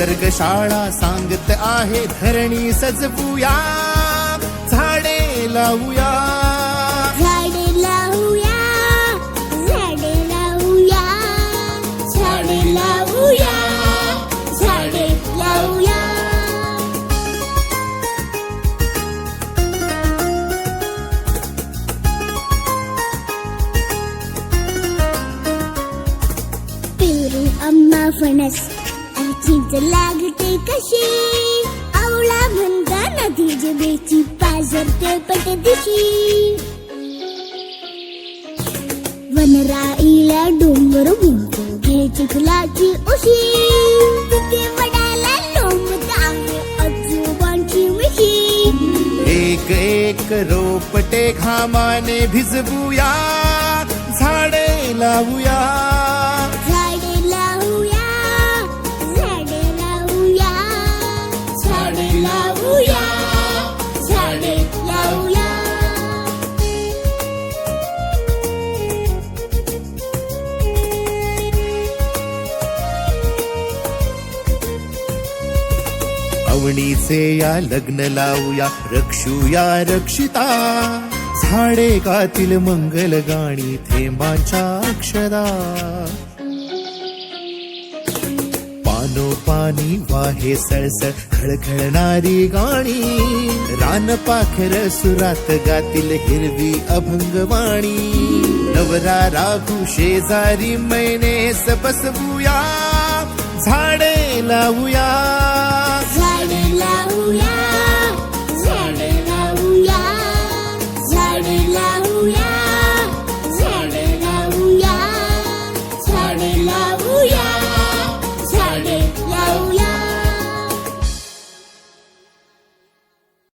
वर्गशाळा सांगत आहे धरणी सजवूया झाडे लावूया. झाडे लावूया झाडे लावूया झाडे लावूया झाडे लावूया. पेरू आंबा फणस आणि चिंच लागते कशी? आवळा म्हणता नदी जबेची पाझरते पट दिशी. वनराईला डोंगर म्हणतो घे चिखलाची उशी. तिथे वडाला लोंबत आहे आजोबांची मिशी एक एक रोपटे घामाने भिजवूया झाडे लावूया. अवणीचे या लग्न लावूया रक्षूया रक्षिता. झाडे गातील मंगल गाणी थेंबांच्या अक्षरा पानो पाणी वाहे सळसळ खळखळणारी गाणी. रान पाखर सुरात गातील हिरवी अभंगवाणी नवरा राघू शेजारी मैने बसवूया झाडे लावूया.